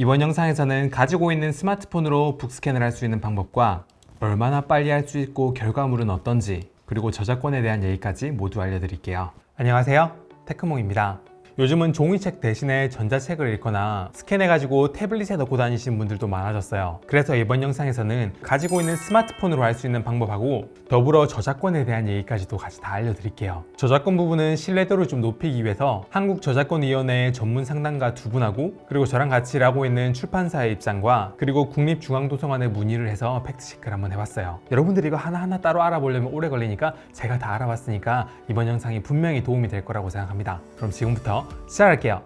이번 영상에서는 가지고 있는 스마트폰으로 북스캔을 할 수 있는 방법과 얼마나 빨리 할 수 있고 결과물은 어떤지 그리고 저작권에 대한 얘기까지 모두 알려드릴게요. 안녕하세요. 테크몽입니다. 요즘은 종이책 대신에 전자책을 읽거나 스캔해가지고 태블릿에 넣고 다니시는 분들도 많아졌어요. 그래서 이번 영상에서는 가지고 있는 스마트폰으로 할 수 있는 방법하고 더불어 저작권에 대한 얘기까지도 같이 다 알려드릴게요. 저작권 부분은 신뢰도를 좀 높이기 위해서 한국저작권위원회 전문 상담가 두 분하고 그리고 저랑 같이 일하고 있는 출판사의 입장과 그리고 국립중앙도서관에 문의를 해서 팩트체크를 한번 해봤어요. 여러분들이 이거 하나하나 따로 알아보려면 오래 걸리니까 제가 다 알아봤으니까 이번 영상이 분명히 도움이 될 거라고 생각합니다. 그럼 지금부터 시작할게요.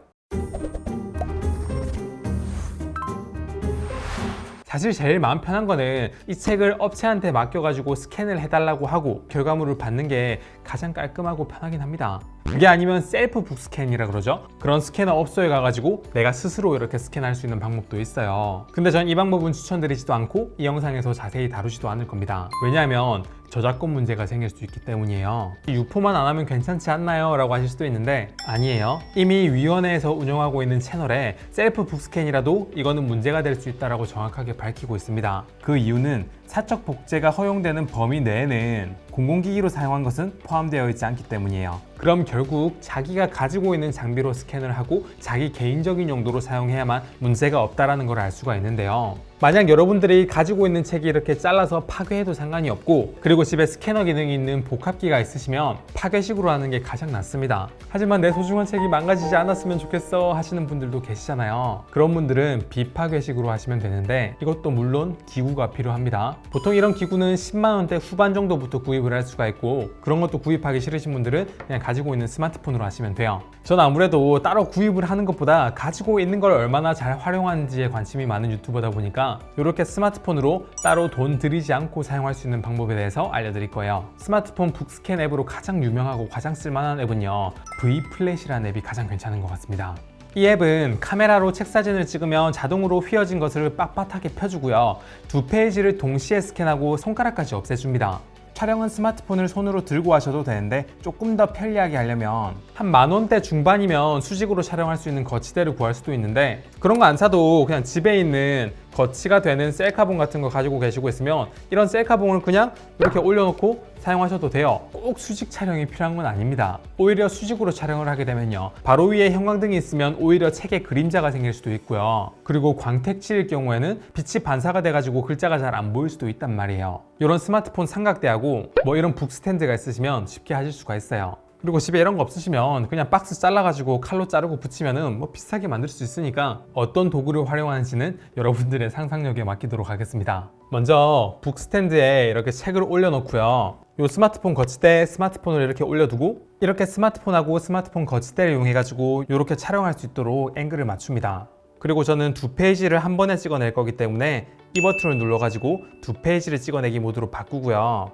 사실 제일 마음 편한 거는 이 책을 업체한테 맡겨가지고 스캔을 해달라고 하고 결과물을 받는 게 가장 깔끔하고 편하긴 합니다. 그게 아니면 셀프 북스캔이라 그러죠. 그런 스캐너 업소에 가가지고 내가 스스로 이렇게 스캔할 수 있는 방법도 있어요. 근데 전 이 방법은 추천드리지도 않고 이 영상에서 자세히 다루지도 않을 겁니다. 왜냐하면 저작권 문제가 생길 수 있기 때문이에요. 유포만 안 하면 괜찮지 않나요? 라고 하실 수도 있는데 아니에요. 이미 위원회에서 운영하고 있는 채널에 셀프 북스캔이라도 이거는 문제가 될 수 있다라고 정확하게 밝히고 있습니다. 그 이유는 사적 복제가 허용되는 범위 내에는 공공기기로 사용한 것은 포함되어 있지 않기 때문이에요. 그럼 결국 자기가 가지고 있는 장비로 스캔을 하고 자기 개인적인 용도로 사용해야만 문제가 없다라는 걸 알 수가 있는데요. 만약 여러분들이 가지고 있는 책이 이렇게 잘라서 파괴해도 상관이 없고 그리고 집에 스캐너 기능이 있는 복합기가 있으시면 파괴식으로 하는 게 가장 낫습니다. 하지만 내 소중한 책이 망가지지 않았으면 좋겠어 하시는 분들도 계시잖아요. 그런 분들은 비파괴식으로 하시면 되는데 이것도 물론 기구가 필요합니다. 보통 이런 기구는 10만 원대 후반 정도부터 구입을 할 수가 있고 그런 것도 구입하기 싫으신 분들은 그냥 가지고 있는 스마트폰으로 하시면 돼요. 전 아무래도 따로 구입을 하는 것보다 가지고 있는 걸 얼마나 잘 활용하는지에 관심이 많은 유튜버다 보니까 이렇게 스마트폰으로 따로 돈 들이지 않고 사용할 수 있는 방법에 대해서 알려드릴 거예요. 스마트폰 북스캔 앱으로 가장 유명하고 가장 쓸만한 앱은요. V 플랫이라는 앱이 가장 괜찮은 것 같습니다. 이 앱은 카메라로 책 사진을 찍으면 자동으로 휘어진 것을 빳빳하게 펴주고요. 두 페이지를 동시에 스캔하고 손가락까지 없애줍니다. 촬영은 스마트폰을 손으로 들고 하셔도 되는데 조금 더 편리하게 하려면 한 만원대 중반이면 수직으로 촬영할 수 있는 거치대를 구할 수도 있는데 그런 거 안 사도 그냥 집에 있는 거치가 되는 셀카봉 같은 거 가지고 계시고 있으면 이런 셀카봉을 그냥 이렇게 올려놓고 사용하셔도 돼요. 꼭 수직 촬영이 필요한 건 아닙니다. 오히려 수직으로 촬영을 하게 되면요. 바로 위에 형광등이 있으면 오히려 책에 그림자가 생길 수도 있고요. 그리고 광택지일 경우에는 빛이 반사가 돼가지고 글자가 잘 안 보일 수도 있단 말이에요. 이런 스마트폰 삼각대하고 뭐 이런 북스탠드가 있으시면 쉽게 하실 수가 있어요. 그리고 집에 이런 거 없으시면 그냥 박스 잘라가지고 칼로 자르고 붙이면은 뭐 비슷하게 만들 수 있으니까 어떤 도구를 활용하는지는 여러분들의 상상력에 맡기도록 하겠습니다. 먼저 북스탠드에 이렇게 책을 올려놓고요. 이 스마트폰 거치대 스마트폰을 이렇게 올려두고 이렇게 스마트폰하고 스마트폰 거치대를 이용해가지고 이렇게 촬영할 수 있도록 앵글을 맞춥니다. 그리고 저는 두 페이지를 한 번에 찍어낼 거기 때문에 이 버튼을 눌러가지고 두 페이지를 찍어내기 모드로 바꾸고요.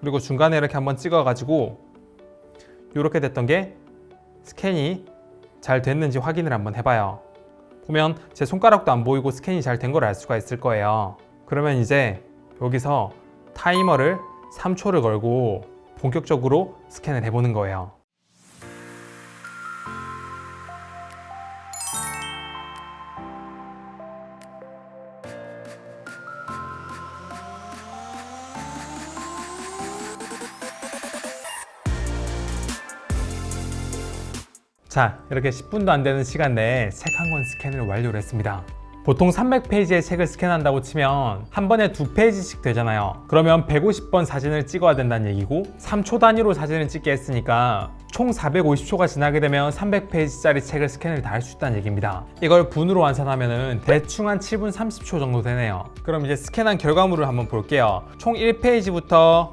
그리고 중간에 이렇게 한번 찍어가지고 이렇게 됐던 게 스캔이 잘 됐는지 확인을 한번 해봐요. 보면 제 손가락도 안 보이고 스캔이 잘 된 걸 알 수가 있을 거예요. 그러면 이제 여기서 타이머를 3초를 걸고 본격적으로 스캔을 해보는 거예요. 자, 이렇게 10분도 안 되는 시간 내에 책 한 권 스캔을 완료를 했습니다. 보통 300페이지의 책을 스캔한다고 치면 한 번에 두 페이지씩 되잖아요. 그러면 150번 사진을 찍어야 된다는 얘기고 3초 단위로 사진을 찍게 했으니까 총 450초가 지나게 되면 300페이지짜리 책을 스캔을 다 할 수 있다는 얘기입니다. 이걸 분으로 환산하면 대충 한 7분 30초 정도 되네요. 그럼 이제 스캔한 결과물을 한번 볼게요. 총 1페이지부터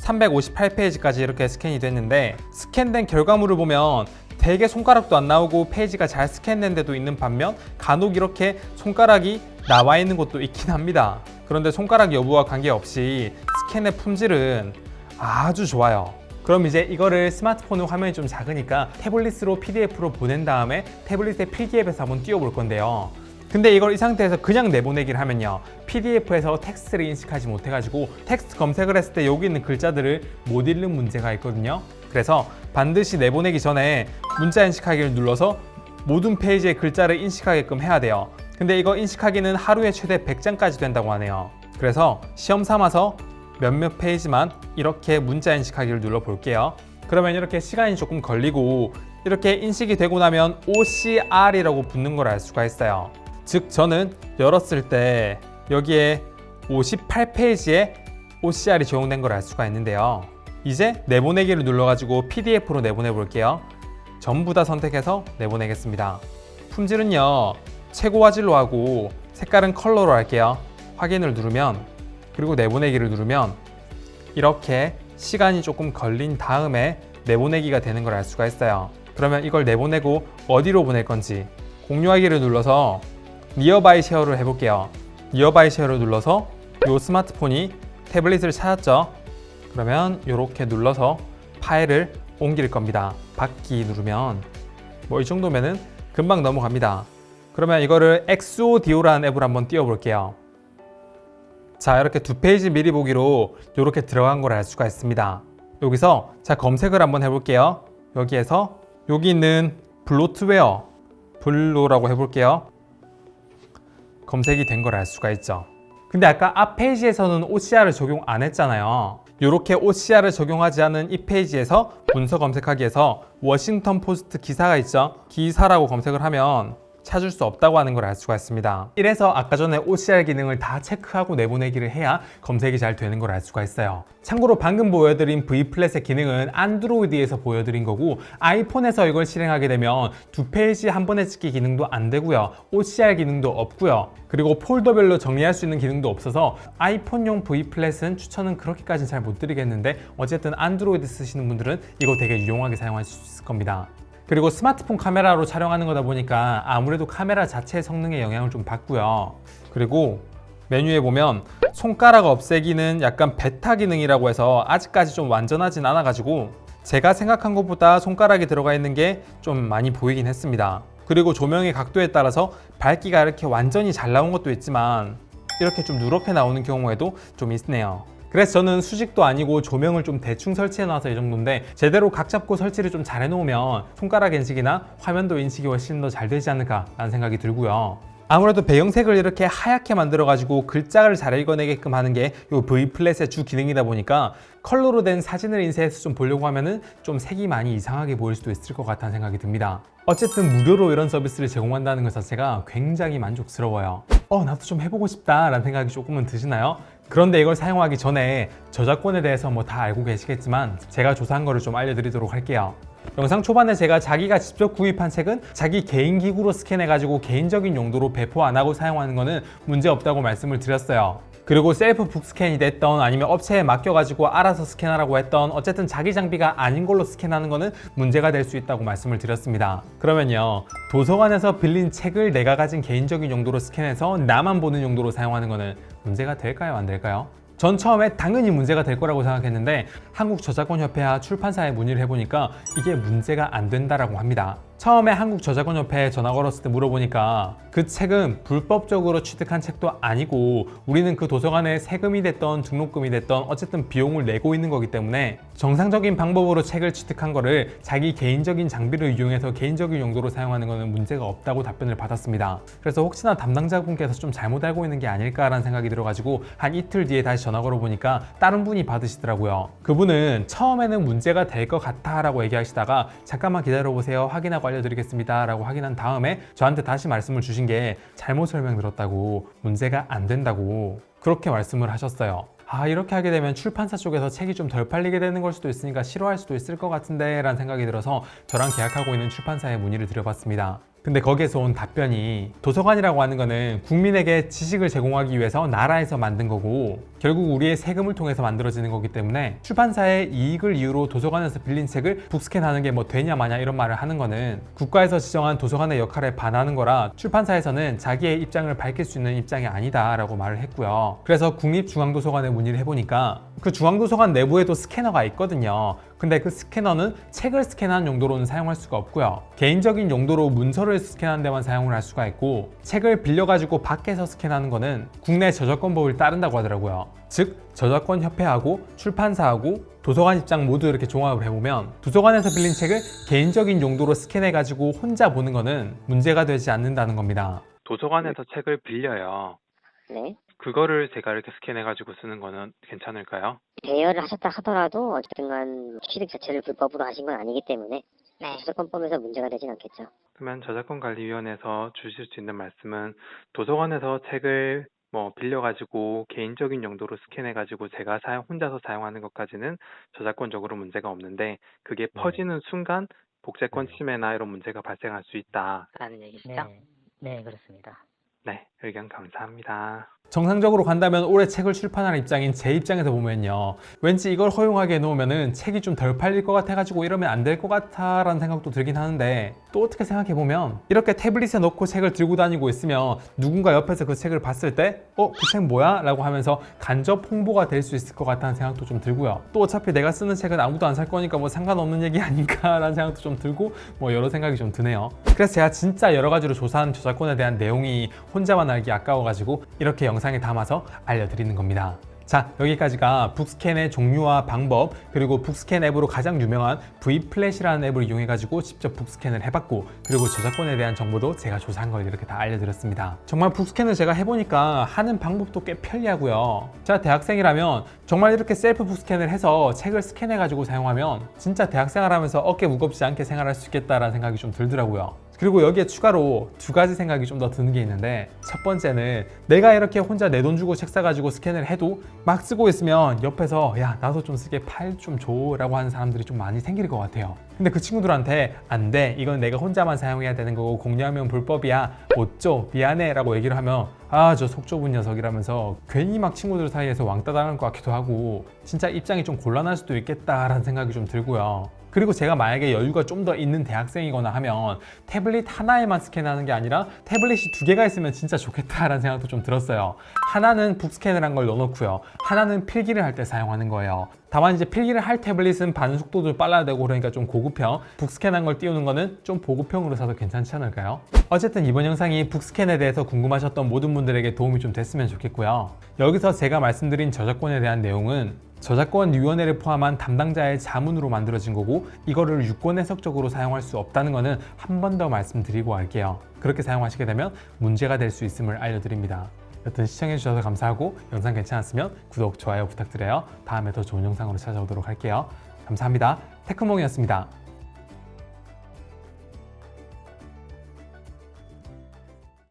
358페이지까지 이렇게 스캔이 됐는데 스캔된 결과물을 보면 되게 손가락도 안 나오고 페이지가 잘 스캔된 데도 있는 반면 간혹 이렇게 손가락이 나와 있는 곳도 있긴 합니다. 그런데 손가락 여부와 관계없이 스캔의 품질은 아주 좋아요. 그럼 이제 이거를 스마트폰은 화면이 좀 작으니까 태블릿으로 PDF로 보낸 다음에 태블릿의 필기앱에서 한번 띄워볼 건데요. 근데 이걸 이 상태에서 그냥 내보내기를 하면요. PDF에서 텍스트를 인식하지 못해가지고 텍스트 검색을 했을 때 여기 있는 글자들을 못 읽는 문제가 있거든요. 그래서 반드시 내보내기 전에 문자 인식하기를 눌러서 모든 페이지의 글자를 인식하게끔 해야 돼요. 근데 이거 인식하기는 하루에 최대 100장까지 된다고 하네요. 그래서 시험 삼아서 몇몇 페이지만 이렇게 문자 인식하기를 눌러 볼게요. 그러면 이렇게 시간이 조금 걸리고 이렇게 인식이 되고 나면 OCR이라고 붙는 걸 알 수가 있어요. 즉 저는 열었을 때 여기에 58페이지에 OCR이 적용된 걸 알 수가 있는데요. 이제 내보내기를 눌러가지고 PDF로 내보내 볼게요. 전부 다 선택해서 내보내겠습니다. 품질은요 최고 화질로 하고 색깔은 컬러로 할게요. 확인을 누르면 그리고 내보내기를 누르면 이렇게 시간이 조금 걸린 다음에 내보내기가 되는 걸 알 수가 있어요. 그러면 이걸 내보내고 어디로 보낼 건지 공유하기를 눌러서 니어바이 쉐어를 해볼게요. 니어바이 쉐어를 눌러서 이 스마트폰이 태블릿을 찾았죠. 그러면 이렇게 눌러서 파일을 옮길 겁니다. 받기 누르면 뭐 이 정도면은 금방 넘어갑니다. 그러면 이거를 엑소디오라는 앱을 한번 띄워볼게요. 자 이렇게 두 페이지 미리 보기로 이렇게 들어간 걸 알 수가 있습니다. 여기서 자 검색을 한번 해볼게요. 여기에서 여기 있는 블로트웨어 블로라고 해볼게요. 검색이 된 걸 알 수가 있죠. 근데 아까 앞 페이지에서는 OCR을 적용 안 했잖아요. 이렇게 OCR을 적용하지 않은 이 페이지에서 문서 검색하기에서 워싱턴 포스트 기사가 있죠. 기사라고 검색을 하면 찾을 수 없다고 하는 걸 알 수가 있습니다. 이래서 아까 전에 OCR 기능을 다 체크하고 내보내기를 해야 검색이 잘 되는 걸 알 수가 있어요. 참고로 방금 보여드린 V 플랫의 기능은 안드로이드에서 보여드린 거고 아이폰에서 이걸 실행하게 되면 두 페이지 한 번에 찍기 기능도 안 되고요. OCR 기능도 없고요. 그리고 폴더별로 정리할 수 있는 기능도 없어서 아이폰용 V 플랫은 추천은 그렇게까지는 잘 못 드리겠는데 어쨌든 안드로이드 쓰시는 분들은 이거 되게 유용하게 사용하실 수 있을 겁니다. 그리고 스마트폰 카메라로 촬영하는 거다 보니까 아무래도 카메라 자체 성능에 영향을 좀 받고요. 그리고 메뉴에 보면 손가락 없애기는 약간 베타 기능이라고 해서 아직까지 좀 완전하진 않아가지고 제가 생각한 것보다 손가락이 들어가 있는 게 좀 많이 보이긴 했습니다. 그리고 조명의 각도에 따라서 밝기가 이렇게 완전히 잘 나온 것도 있지만 이렇게 좀 누렇게 나오는 경우에도 좀 있네요. 그래서 저는 수직도 아니고 조명을 좀 대충 설치해 놔서 이 정도인데 제대로 각 잡고 설치를 좀 잘 해놓으면 손가락 인식이나 화면도 인식이 훨씬 더 잘 되지 않을까 라는 생각이 들고요. 아무래도 배경색을 이렇게 하얗게 만들어 가지고 글자를 잘 읽어내게끔 하는 게 이 V 플랫의 주 기능이다 보니까 컬러로 된 사진을 인쇄해서 좀 보려고 하면은 좀 색이 많이 이상하게 보일 수도 있을 것 같다는 생각이 듭니다. 어쨌든 무료로 이런 서비스를 제공한다는 것 자체가 굉장히 만족스러워요. 어, 나도 좀 해보고 싶다 라는 생각이 조금은 드시나요? 그런데 이걸 사용하기 전에 저작권에 대해서 뭐 다 알고 계시겠지만 제가 조사한 거를 좀 알려드리도록 할게요. 영상 초반에 제가 자기가 직접 구입한 책은 자기 개인 기구로 스캔해가지고 개인적인 용도로 배포 안 하고 사용하는 거는 문제 없다고 말씀을 드렸어요. 그리고 셀프 북스캔이 됐던 아니면 업체에 맡겨가지고 알아서 스캔하라고 했던 어쨌든 자기 장비가 아닌 걸로 스캔하는 거는 문제가 될 수 있다고 말씀을 드렸습니다. 그러면요 도서관에서 빌린 책을 내가 가진 개인적인 용도로 스캔해서 나만 보는 용도로 사용하는 거는 문제가 될까요 안 될까요? 전 처음에 당연히 문제가 될 거라고 생각했는데 한국저작권협회와 출판사에 문의를 해보니까 이게 문제가 안 된다라고 합니다. 처음에 한국 저작권협회에 전화 걸었을 때 물어보니까 그 책은 불법적으로 취득한 책도 아니고 우리는 그 도서관에 세금이 됐던 등록금이 됐던 어쨌든 비용을 내고 있는 거기 때문에 정상적인 방법으로 책을 취득한 거를 자기 개인적인 장비를 이용해서 개인적인 용도로 사용하는 거는 문제가 없다고 답변을 받았습니다. 그래서 혹시나 담당자분께서 좀 잘못 알고 있는 게 아닐까라는 생각이 들어가지고 한 이틀 뒤에 다시 전화 걸어보니까 다른 분이 받으시더라고요. 그분은 처음에는 문제가 될 것 같아라고 얘기하시다가 잠깐만 기다려보세요. 확인하고 알려드리겠습니다. 라고 확인한 다음에 저한테 다시 말씀을 주신 게 잘못 설명드렸다고 문제가 안 된다고 그렇게 말씀을 하셨어요. 아 이렇게 하게 되면 출판사 쪽에서 책이 좀 덜 팔리게 되는 걸 수도 있으니까 싫어할 수도 있을 것 같은데 라는 생각이 들어서 저랑 계약하고 있는 출판사에 문의를 드려봤습니다. 근데 거기에서 온 답변이 도서관이라고 하는 거는 국민에게 지식을 제공하기 위해서 나라에서 만든 거고 결국 우리의 세금을 통해서 만들어지는 거기 때문에 출판사의 이익을 이유로 도서관에서 빌린 책을 북스캔하는 게 뭐 되냐 마냐 이런 말을 하는 거는 국가에서 지정한 도서관의 역할에 반하는 거라 출판사에서는 자기의 입장을 밝힐 수 있는 입장이 아니다라고 말을 했고요. 그래서 국립중앙도서관에 문의를 해보니까 그 중앙도서관 내부에도 스캐너가 있거든요. 근데 그 스캐너는 책을 스캔하는 용도로는 사용할 수가 없고요. 개인적인 용도로 문서를 스캔하는 데만 사용을 할 수가 있고 책을 빌려가지고 밖에서 스캔하는 거는 국내 저작권법을 따른다고 하더라고요. 즉 저작권 협회하고 출판사하고 도서관 입장 모두 이렇게 종합을 해보면 도서관에서 빌린 책을 개인적인 용도로 스캔해가지고 혼자 보는 거는 문제가 되지 않는다는 겁니다. 도서관에서 책을 빌려요. 네. 그거를 제가 이렇게 스캔해가지고 쓰는 거는 괜찮을까요? 대여를 하셨다 하더라도 어쨌든간 취득 자체를 불법으로 하신 건 아니기 때문에 네. 저작권법에서 문제가 되진 않겠죠. 그러면 저작권관리위원회에서 주실 수 있는 말씀은 도서관에서 책을 뭐 빌려가지고 개인적인 용도로 스캔해가지고 제가 사용, 혼자서 사용하는 것까지는 저작권적으로 문제가 없는데 그게 퍼지는 순간 복제권 침해나 이런 문제가 발생할 수 있다라는 얘기시죠? 네. 네, 그렇습니다. 네, 의견 감사합니다. 정상적으로 간다면 올해 책을 출판할 입장인 제 입장에서 보면요. 왠지 이걸 허용하게 해놓으면은 책이 좀 덜 팔릴 것 같아가지고 이러면 안 될 것 같아 라는 생각도 들긴 하는데 또 어떻게 생각해보면 이렇게 태블릿에 넣고 책을 들고 다니고 있으면 누군가 옆에서 그 책을 봤을 때 어? 그 책 뭐야? 라고 하면서 간접 홍보가 될 수 있을 것 같다는 생각도 좀 들고요. 또 어차피 내가 쓰는 책은 아무도 안 살 거니까 뭐 상관없는 얘기 아닌가 라는 생각도 좀 들고 뭐 여러 생각이 좀 드네요. 그래서 제가 진짜 여러 가지로 조사한 저작권에 대한 내용이 혼자만 알기 아까워가지고 이렇게 영상에 담아서 알려드리는 겁니다. 자 여기까지가 북스캔의 종류와 방법 그리고 북스캔 앱으로 가장 유명한 V플랫이라는 앱을 이용해 가지고 직접 북스캔을 해봤고 그리고 저작권에 대한 정보도 제가 조사한 걸 이렇게 다 알려드렸습니다. 정말 북스캔을 제가 해보니까 하는 방법도 꽤 편리하고요. 제가 대학생이라면 정말 이렇게 셀프 북스캔을 해서 책을 스캔해 가지고 사용하면 진짜 대학생활 하면서 어깨 무겁지 않게 생활할 수 있겠다라는 생각이 좀 들더라고요 그리고 여기에 추가로 두 가지 생각이 좀 더 드는 게 있는데 첫 번째는 내가 이렇게 혼자 내 돈 주고 책 사가지고 스캔을 해도 막 쓰고 있으면 옆에서 야 나도 좀 쓰게 팔 좀 줘라고 하는 사람들이 좀 많이 생길 것 같아요. 근데 그 친구들한테 안 돼. 이건 내가 혼자만 사용해야 되는 거고 공유하면 불법이야. 못줘 미안해. 라고 얘기를 하면 아 저 속 좁은 녀석이라면서 괜히 막 친구들 사이에서 왕따 당할 것 같기도 하고 진짜 입장이 좀 곤란할 수도 있겠다라는 생각이 좀 들고요 그리고 제가 만약에 여유가 좀 더 있는 대학생이거나 하면 태블릿 하나에만 스캔하는 게 아니라 태블릿이 두 개가 있으면 진짜 좋겠다라는 생각도 좀 들었어요. 하나는 북스캔을 한 걸 넣어놓고요. 하나는 필기를 할 때 사용하는 거예요. 다만 이제 필기를 할 태블릿은 반응 속도도 빨라야 되고 그러니까 좀 고급형, 북스캔한 걸 띄우는 거는 좀 보급형으로 사도 괜찮지 않을까요? 어쨌든 이번 영상이 북스캔에 대해서 궁금하셨던 모든 분들에게 도움이 좀 됐으면 좋겠고요. 여기서 제가 말씀드린 저작권에 대한 내용은 저작권위원회를 포함한 담당자의 자문으로 만들어진 거고 이거를 유권 해석적으로 사용할 수 없다는 거는 한 번 더 말씀드리고 갈게요. 그렇게 사용하시게 되면 문제가 될 수 있음을 알려드립니다. 여튼 시청해주셔서 감사하고 영상 괜찮았으면 구독, 좋아요 부탁드려요. 다음에 더 좋은 영상으로 찾아오도록 할게요. 감사합니다. 테크몽이었습니다.